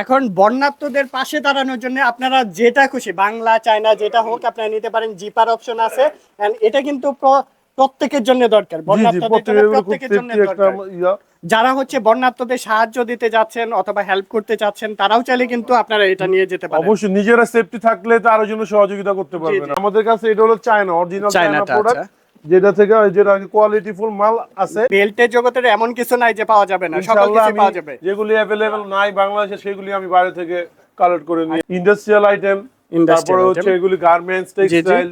এখন বর্ণাত্মদের পাশে দাঁড়ানোর জন্য আপনারা যেটা খুশি বাংলা চায়না যেটা হোক আপনারা নিতে পারেন জিপার অপশন আছে। এটা কিন্তু প্রত্যেকের জন্য দরকার। প্রত্যেকের জন্য যারা হচ্ছে বর্ণাত্মদের সাহায্য দিতে যাচ্ছেন অথবা হেল্প করতে চাচ্ছেন তারাও চাইলে কিন্তু আপনারা এটা নিয়ে যেতে পারেন। অবশ্যই নিজেরা সেফটি থাকলে তার জন্য সহযোগিতা করতে পারবেন। আমাদের কাছে এটা হলো চায়না অরিজিনাল চায়না প্রোডাক্ট। যেটা থেকে যেটা কোয়ালিটি ফুল মাল আছে। বেল্টের জগতের এমন কিছু নাই যে পাওয়া যাবে না। সকল কিছু পাওয়া যাবে। যেগুলি অ্যাভেলেবেল নাই বাংলাদেশে সেগুলি আমি বাইরে থেকে কালেক্ট করে নিই। ইন্ডাস্ট্রিয়াল আইটেম তারপরে হচ্ছে এগুলি গার্মেন্টস টেক্সটাইল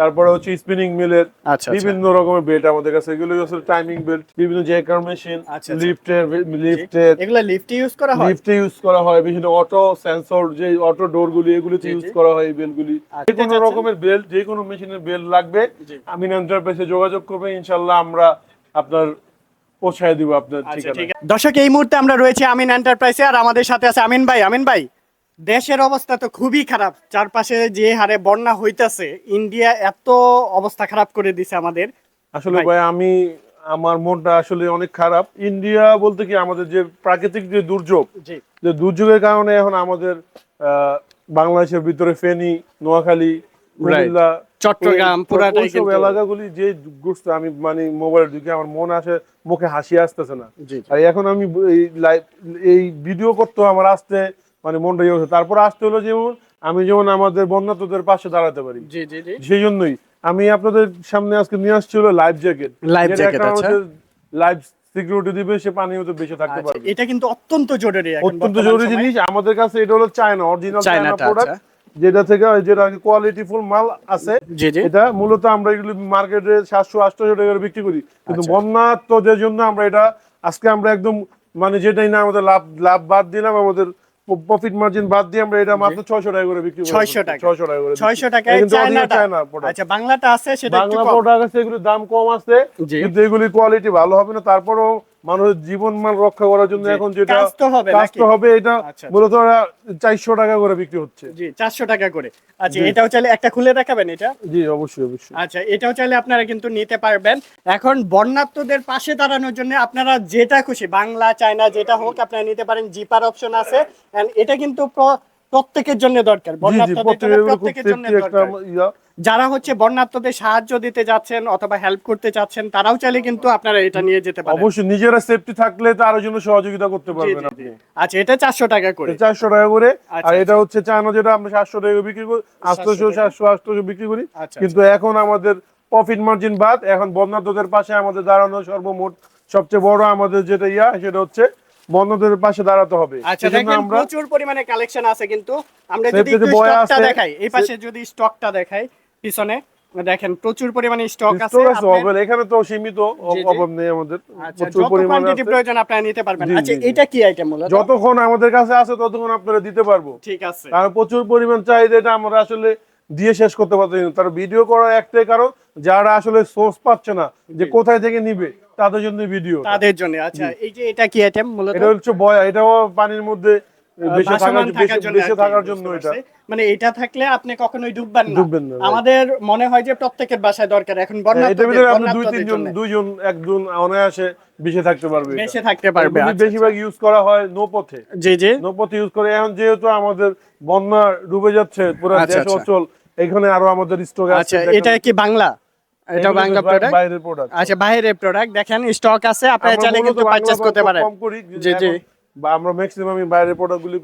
তারপরে হচ্ছে স্পিনিং মিলের আচ্ছা, আচ্ছা। বিভিন্ন রকমের বেল্ট আমাদের কাছে এগুলি হচ্ছে টাইমিং বেল্ট বিভিন্ন জেকার মেশিন আচ্ছা, আচ্ছা। লিফটের লিফটের এগুলা লিফট ইউজ করা হয় লিফটে ইউজ করা হয় বিভিন্ন অটো সেন্সর যে অটো ডোর গুলি এগুলিতে ইউজ করা হয় এই আচ্ছা। যে কোনো রকমের বেল যে কোনো মেশিনের বেল লাগবে। আমি এন্টারপ্রাইজে যোগাযোগ করবে ইনশাল্লাহ আমরা আপনার পৌঁছায় দিব আপনার আচ্ছা, ঠিকানা ঠিক আছে। দর্শক এই মুহূর্তে আমরা রয়েছে আমিন এন্টারপ্রাইজে আর আমাদের সাথে আছে আমিন ভাই আমিন ভাই দেশের অবস্থা তো খুবই খারাপ। চারপাশে যে হারে বন্যা হইতাছে ইন্ডিয়া এত অবস্থা খারাপ করে দিছে আমাদের। আসলে ভাই। আমি আমার মনটা আসলে অনেক খারাপ। ইন্ডিয়া বলতে কি আমাদের যে প্রাকৃতিক যে দুর্যোগ যে দুর্যোগের কারণে এখন আমাদের বাংলাদেশের ভিতরে ফেনী নোয়াখালী কুমিল্লা চট্টগ্রাম পুরাটাই এলাকাগুলি যে ঘুরছে আমি মানে মোবাইলের দিকে আমার মন আসে মুখে হাসি আসতেছে না। আর এখন আমি এই লাইভ এই ভিডিও করতে আমার আসতে মানে মনটা ইয়ে হচ্ছে তারপর আসতে হলো যেমন আমি যেমন আমাদের বন্যাতদের পাশে দাঁড়াতে পারি। জি জি জি। সেই জন্যই আমি আপনাদের সামনে আজকে নিয়ে আসছি হলো লাইফ জ্যাকেট jacket, আচ্ছা। লাইফ সিকিউরিটি দিবে সে পানির মধ্যে বেঁচে থাকতে আচ্ছা, পারবে। এটা কিন্তু অত্যন্ত জরুরি অত্যন্ত জরুরি জিনিস। আমাদের কাছে এটা হলো চায়না অরিজিনাল চায়না প্রোডাক্ট। যেটা থেকে যেটা কোয়ালিটি ফুল মাল আছে। জি জি। এটা মূলত আমরা এগুলো মার্কেটে সাতশো আটশো টাকা করে বিক্রি করি। কিন্তু আচ্ছা। বন্যাত্মদের জন্য আমরা এটা আজকে আমরা একদম মানে যেটাই না আমাদের লাভ লাভ বাদ দিলাম আমাদের প্রফিট মার্জিন বাদ দিয়ে আমরা এটা মাত্র ছয়শো টাকা করে বিক্রি করি 600 টাকা। ছয়শো টাকা করে ছয়শো টাকা টাকায় এটা কিন্তু চায়নাটা। চায়না প্রোডাক্ট আচ্ছা বাংলাটা আছে সেটা একটু বাংলা প্রোডাক্ট আছে এগুলোর দাম কম আছে। কিন্তু এগুলি কোয়ালিটি ভালো হবে না তারপরেও মানুষের জীবন মান রক্ষা করার জন্য এখন যেটা হবে এটা আচ্ছা, আচ্ছা। মূলত চারশো টাকা করে বিক্রি হচ্ছে। জি চারশো টাকা করে। আচ্ছা এটাও চাইলে একটা খুলে দেখাবেন এটা? জি অবশ্যই অবশ্যই। আচ্ছা এটাও চাইলে আপনারা কিন্তু নিতে পারবেন। এখন বন্যাত্মদের পাশে দাঁড়ানোর জন্য আপনারা যেটা খুশি বাংলা চায়না যেটা হোক আপনারা নিতে পারেন। জিপার অপশন আছে। এটা কিন্তু প্রত্যেকের জন্য দরকার প্রত্যেকের জন্য যারা হচ্ছে বন্যাত্মদের সাহায্য দিতে যাচ্ছেন অথবা হেল্প করতে চাচ্ছেন তারাও চাইলে কিন্তু আপনারা এটা নিয়ে যেতে পারেন। অবশ্যই নিজেরা সেফটি থাকলে তার জন্য সহযোগিতা করতে পারবেন আপনি। আচ্ছা এটা চারশো টাকা করে। চারশো টাকা করে আচ্ছা, আর এটা হচ্ছে চায়না যেটা আমরা সাতশো টাকা বিক্রি করি আটশোশো টাকা। সাতশো আটশোশো বিক্রি করি। আচ্ছা, কিন্তু এখন আমাদের প্রফিট মার্জিন বাদ এখন বন্যাতদের পাশে আমাদের দাঁড়ানো সর্বমোট সবচেয়ে বড় আমাদের যেটা ইয়া সেটা হচ্ছে বন্যাতদের পাশে দাঁড়াতে হবে আচ্ছা দেখেন প্রচুর পরিমাণে কালেকশন আছে কিন্তু আমরা যদি স্টকটা। দেখাই এই পাশে যদি স্টকটা দেখাই পিছনে দেখেন প্রচুর পরিমাণে স্টক আছে এখানে তো সীমিত। অভাব নেই আমাদের আচ্ছা প্রচুর পরিমাণে আছে। প্রয়োজন আপনারা নিতে পারবেন আচ্ছা। এটা কি আইটেম মূলত যতক্ষণ আমাদের কাছে আছে ততক্ষণ আপনারা দিতে পারব ঠিক আছে কারণ প্রচুর পরিমাণ চাহিদা এটা আমরা আসলে দিয়ে শেষ করতে পারতেছি না তার ভিডিও করার একটাই কারণ যারা আসলে সোর্স পাচ্ছে না যে কোথায় থেকে নিবে তাদের জন্য ভিডিও তাদের জন্য। আচ্ছা এই যে এটা কি আইটেম মূলত? এটা হচ্ছে বয়া এটাও পানির মধ্যে বেশি বেশি- বেশি। মানে এটা থাকলে আপনি কখনোই ডুববেন না. আমাদের মনে হয় যে প্রত্যেকের বাসায় দরকার। এখন ভিতরে আপনি দুই তিনজন দুইজন একজন অনায়াসে বেশি থাকতে পারবে। বেঁচে থাকতে পারবে আচ্ছা, বেশিরভাগ ইউজ করা হয় নৌপথে জি জি। নৌপথে ইউজ করে। এখন যেহেতু আমাদের বন্যা ডুবে যাচ্ছে পুরো আচ্ছা, দেশ আচ্ছা। এখানে আরও আমাদের স্টক আছে আচ্ছা এটা কি বাংলা? এটা বাংলা প্রোডাক্ট বাইরের প্রোডাক্ট আচ্ছা বাইরের প্রোডাক্ট দেখেন স্টক আছে আপনারা চাইলে কিন্তু পারচেজ করতে পারেন। জি, জি। বা আমরা ম্যাক্সিমাম বাইরের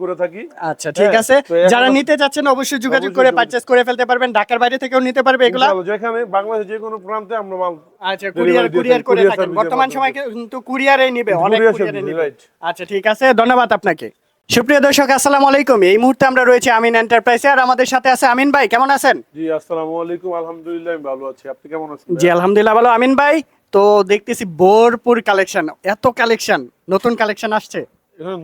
করে থাকি। আচ্ছা ঠিক হ্যাঁ, আছে। যারা নিতে চাচ্ছেন অবশ্যই যোগাযোগ করে পারচেজ করে ফেলতে পারবেন। ঢাকার বাইরে থেকেও নিতে পারবে এগুলা। যেখানে বাংলাদেশে যে কোনো প্রান্তে আমরা মাল আচ্ছা কুরিয়ার কুরিয়ার করে থাকেন। বর্তমান সময় কিন্তু কুরিয়ারে নিবে অনেক কুরিয়ারে নিবে। আচ্ছা ঠিক আছে। ধন্যবাদ আপনাকে। সুপ্রিয় দর্শক আসসালামু আলাইকুম। এই মুহূর্তে আমরা রয়েছে আমিন এন্টারপ্রাইজে আর আমাদের সাথে আছে আমিন ভাই কেমন আছেন? জি আসসালামু আলাইকুম আলহামদুলিল্লাহ আমি ভালো আছি। আপনি কেমন আছেন জি আলহামদুলিল্লাহ ভালো। আমিন ভাই তো দেখতেছি ভরপুর কালেকশন। এত কালেকশন নতুন কালেকশন আসছে?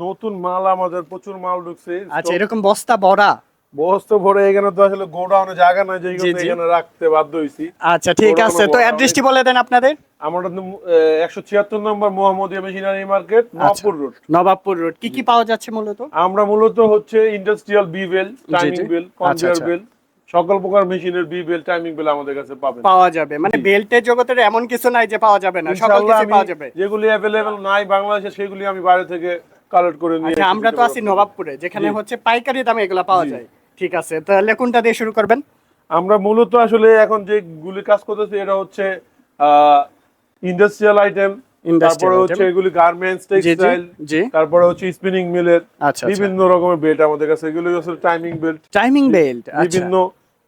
নতুন মাল আমাদের প্রচুর মাল ঢুকছে। আচ্ছা এরকম বস্তা ভরা বস্ত ভরে এখানে তো আসলে গোডাউনে জায়গা নাই যে। এখানে রাখতে বাধ্য হইছি। আচ্ছা ঠিক আছে। তো অ্যাড্রেসটি বলে দেন আপনাদের। আমরা একশো ছিয়াত্তর নম্বর মোহাম্মদিয়া মেশিনারি মার্কেট আচ্ছা। নবপুর রোড। নবাবপুর রোড। কি কি পাওয়া যাচ্ছে মূলত? আমরা মূলত হচ্ছে industrial B belt timing. Belt আচ্ছা, কনভেয়ার আচ্ছা। বেল সকল প্রকার মেশিনের বি বেল টাইমিং বেল আমাদের কাছে পাবেন। পাওয়া যাবে। মানে বেল্টের জগতের এমন কিছু নাই যে পাওয়া যাবে না। সকল কিছু পাওয়া যাবে। যেগুলি অ্যাভেলেবেল নাই বাংলাদেশে সেগুলি আমি বাইরে থেকে কালেক্ট করে নিয়ে আমরা তো। আছি নবাবপুরে যেখানে হচ্ছে পাইকারি দামে এগুলা পাওয়া যায়। ঠিক আছে তাহলে কোনটা দিয়ে শুরু করবেন? আমরা মূলত আসলে এখন যে গুলি কাজ করতেছি এটা হচ্ছে ইন্ডাস্ট্রিয়াল আইটেম তারপরে হচ্ছে এগুলি গার্মেন্টস টেক্সটাইল তারপরে হচ্ছে স্পিনিং মিলের বিভিন্ন রকমের বেল্ট আমাদের কাছে এগুলি হচ্ছে টাইমিং বেল্ট টাইমিং বেল্ট বিভিন্ন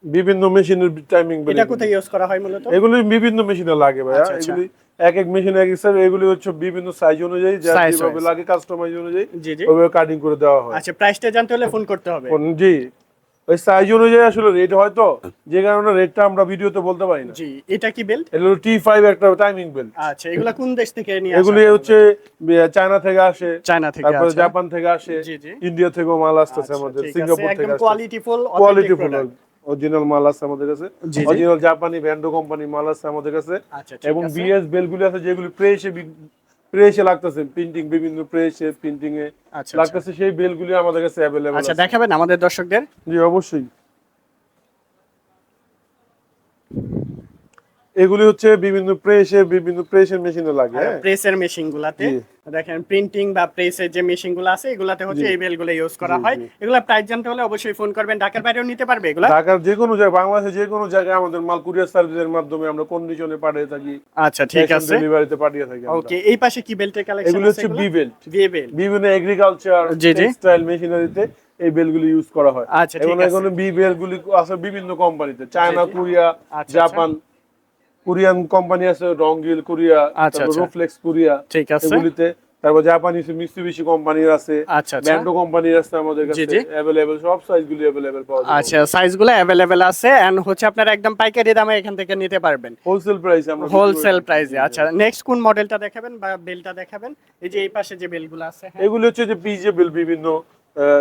বিভিন্ন মেশিনের টাইমিং বেল্ট এটা কোথায় ইউজ করা হয় মূলত? এগুলি বিভিন্ন মেশিনে লাগে ভাইয়া। আচ্ছা, আচ্ছা। এগুলি এক এক মেশিনে এক size, এগুলি হচ্ছে বিভিন্ন সাইজ অনুযায়ী যা যেভাবে লাগে কাস্টমাইজ অনুযায়ী ওইভাবে কাটিং করে দেওয়া হয়। আচ্ছা প্রাইসটা জানতে হলে ফোন করতে হবে। জি। ওই সাইজ অনুযায়ী আসলে রেট যে কারণে রেটটা আমরা ভিডিওতে বলতে পারি না জি এটা কি বেল্ট এটা হলো একটা টাইমিং বেল্ট আচ্ছা এগুলা কোন দেশ থেকে নিয়ে এগুলি আসা হচ্ছে চায়না থেকে আসে চায়না থেকে তারপরে। জাপান থেকে আসে। ইন্ডিয়া থেকেও মাল আসতেছে আচ্ছা, আমাদের সিঙ্গাপুর থেকে কোয়ালিটিফুল ফুল অরিজিনাল মাল আছে আমাদের কাছে। অরিজিনাল জাপানি ভ্যান্ডো কোম্পানি মাল আছে আমাদের কাছে আচ্ছা এবং। বিএস বেলগুলি আছে যেগুলি প্রেসে প্রেসে লাগতেছে প্রিন্টিং বিভিন্ন প্রেসে প্রিন্টিং এ আচ্ছা, লাগতেছে সেই বেলগুলি আমাদের কাছে अवेलेबल আচ্ছা দেখাবেন আমাদের দর্শকদের। জি অবশ্যই। এগুলি হচ্ছে বিভিন্ন প্রেসে বিভিন্ন প্রেসের মেশিনে লাগে হ্যাঁ প্রেসের মেশিন গুলাতে। দেখেন প্রিন্টিং বা প্রেসের যে মেশিনগুলো আছে এগুলাতে হচ্ছে এই বেলগুলো ইউজ করা হয়। এগুলা প্রাইস জানতে হলে অবশ্যই ফোন করবেন। ঢাকার বাইরেও নিতে পারবে এগুলা? ঢাকার যে কোনো জায়গায় বাংলাদেশে যে কোনো জায়গায় আমাদের মাল কুরিয়ার সার্ভিসের মাধ্যমে আমরা কন্ডিশনে পাঠিয়ে থাকি। আচ্ছা ঠিক আছে। ডেলিভারিতে পাঠিয়ে থাকি ওকে এই পাশে কি বেল্টের কালেকশন এগুলো হচ্ছে বি বেল্ট বি বেল বিভিন্ন এগ্রিকালচার। টেক্সটাইল মেশিনারিতে এই বেলগুলি ইউজ করা হয়। আচ্ছা, এবং। এখানে বি বেলগুলি আছে বিভিন্ন কোম্পানিতে China. Korea Japan Korean company আছে রঙ্গিল কোরিয়া আচ্ছা, আচ্ছা। রোফ্লেক্স কোরিয়া ঠিক আছে। এগুলিতে। তারপর কোম্পানির আছে আচ্ছা আচ্ছা। ব্যান্ডো কোম্পানির আছে আমাদের কাছে। সব সাইজগুলি পাওয়া যায় আচ্ছা সাইজগুলো আছে এন্ড হচ্ছে আপনারা একদম পাইকারি দামে এখান থেকে নিতে পারবেন। হোলসেল প্রাইসে আমরা হোলসেল। প্রাইসে আচ্ছা। নেক্সট কোন মডেলটা দেখাবেন বা বেলটা দেখাবেন? এই যে এই পাশে যে বেলগুলো আছে হ্যাঁ। এগুলি হচ্ছে যে পিজে বেল বিভিন্ন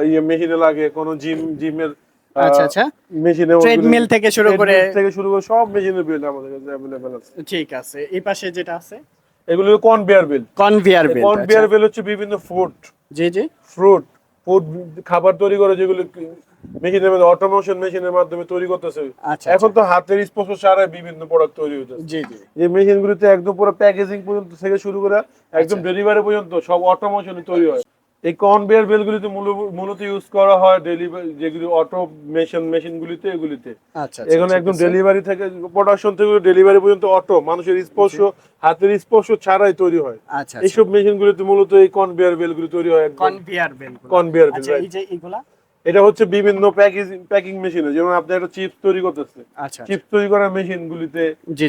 ইয়ে মেশিনে লাগে কোন জিম জিমের আচ্ছা আচ্ছা। মেশিনে ট্রেডমিল থেকে শুরু করে থেকে শুরু করে সব মেশিনের বেল আমাদের কাছে অ্যাভেলেবল আছে। ঠিক আছে এই পাশে যেটা আছে? এগুলো conveyor belt conveyor belt conveyor belt হচ্ছে বিভিন্ন ফ্রুট জি জি। ফ্রুট ফুড খাবার তৈরি করে যেগুলো মেশিনের মধ্যে অটোমেশন মেশিনের মাধ্যমে তৈরি করতেছে। আচ্ছা এখন তো হাতের স্পর্শ ছাড়াই বিভিন্ন প্রোডাক্ট তৈরি হইতেছে। জি জি। যে মেশিনগুলোতে একদম পুরো প্যাকেজিং পর্যন্ত থেকে শুরু করে একদম আচ্ছা। ডেলিভারি পর্যন্ত সব অটোমেশনে তৈরি হয়। এই কনভেয়ার বেলগুলিতে মূল- মূলত ইউজ করা হয় ডেলিভারি যেগুলি অটো মেশিন মেশিনগুলিতে এগুলিতে। আচ্ছা এখানে একদম ডেলিভারি থেকে প্রোডাকশন থেকে ডেলিভারি পর্যন্ত অটো মানুষের স্পর্শ হাতের স্পর্শ ছাড়াই তৈরি হয়। আচ্ছা এইসব মেশিনগুলিতে মূলত এই কনভেয়ার বেলগুলি তৈরি হয় কনভেয়ার বেল কনভেয়ার বেল আচ্ছা এই যে এগুলা এটা হচ্ছে বিভিন্ন প্যাকেজিং প্যাকিং মেশিনে যেমন আপনি একটা চিপস তৈরি করতেছে। আচ্ছা চিপস তৈরি করার মেশিন গুলিতে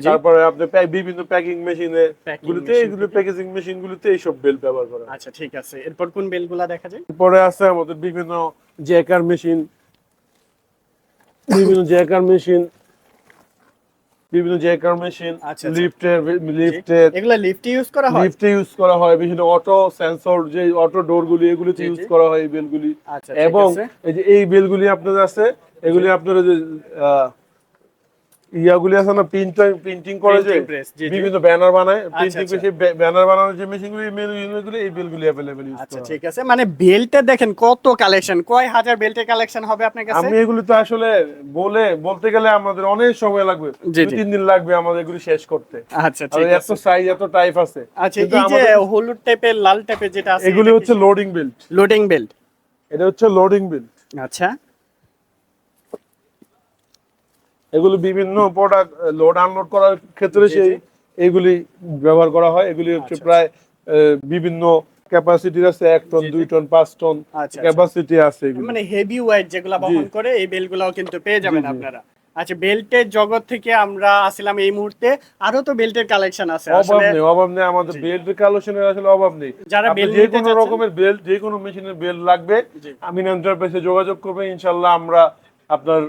তারপরে আপনি বিভিন্ন প্যাকিং মেশিনে গুলিতে এগুলো প্যাকেজিং মেশিন গুলিতে এইসব বেল ব্যবহার করা আচ্ছা ঠিক আছে। এরপর কোন বেলগুলা দেখা যায়? পরে আছে আমাদের বিভিন্ন জ্যাকার মেশিন। বিভিন্ন জ্যাকার মেশিন। বিভিন্ন জ্যাকার মেশিন। লিফটের লিফটের এগুলা লিফটে ইউজ করা হয়? লিফটে ইউজ করা হয় বিভিন্ন অটো সেন্সর যে অটো ডোর গুলি এগুলিতে ইউজ করা হয় এই বেলগুলি আচ্ছা এবং এই যে এই বেলগুলি আপনাদের আছে এগুলি আপনারা যে আহ, ইয়াগুলি আছে না প্রিন্টিং প্রিন্টিং করে যে Printing press, জি, জি। বিভিন্ন ব্যানার বানায় প্রিন্টিং আচ্ছা। সেই ব্যানার বানানোর যে মেশিনগুলি মেশিনগুলি এই বেলগুলি अवेलेबल ইউজ আচ্ছা করা হয়। ঠিক আছে মানে বেল্টে দেখেন কত কালেকশন কয় হাজার বেল্টের কালেকশন হবে আপনার কাছে আমি এগুলি তো আসলে বলে বলতে গেলে আমাদের অনেক সময় লাগবে জি, দুই জি। তিন দিন লাগবে আমাদের এগুলি শেষ করতে আচ্ছা আর ঠিক এত আছে সাইজ এত টাইপ আছে আচ্ছা কিন্তু এই যে আমাদের- হলুদ টাইপের লাল টাইপের যেটা আছে এগুলি হচ্ছে লোডিং বেল্ট লোডিং বেল্ট এটা হচ্ছে লোডিং বেল্ট আচ্ছা এগুলো বিভিন্ন প্রোডাক্ট লোড আনলোড করার ক্ষেত্রে সেই এগুলি ব্যবহার করা হয় এগুলি হচ্ছে আচ্ছা, প্রায় আহ, বিভিন্ন ক্যাপাসিটি আছে এক টন। দুই টন পাঁচ টন আচ্ছা, আচ্ছা। ক্যাপাসিটি আছে মানে হেভি ওয়েট যেগুলা বহন করে এই বেলগুলাও কিন্তু পেয়ে যাবেন। আপনারা আচ্ছা বেল্টের জগৎ থেকে আমরা আসলাম এই মুহূর্তে আরও তো বেল্টের কালেকশন আছে অভাব নেই অভাব নেই আমাদের জি। বেল্ট কালেকশনের আসলে অভাব নেই যারা যে কোনো রকমের বেল্ট যে কোনো মেশিনের বেল্ট লাগবে। আমিন এন্টারপ্রাইজে যোগাযোগ করবে ইনশাল্লাহ আমরা আপনার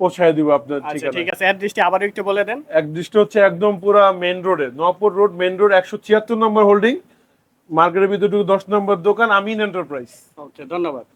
পৌঁছায় দিব আপনার ঠিক আছে ঠিক আছে। অ্যাড্রেসটি আবার একটু বলে দেন। অ্যাড্রেসটা হচ্ছে একদম পুরো মেইন রোডে নপুর রোড মেইন রোড একশো ছিয়াত্তর নম্বর হোল্ডিং মার্কেটের ভিতরে ঢুকে দশ নম্বর দোকান আমিন এন্টারপ্রাইজ ওকে ধন্যবাদ।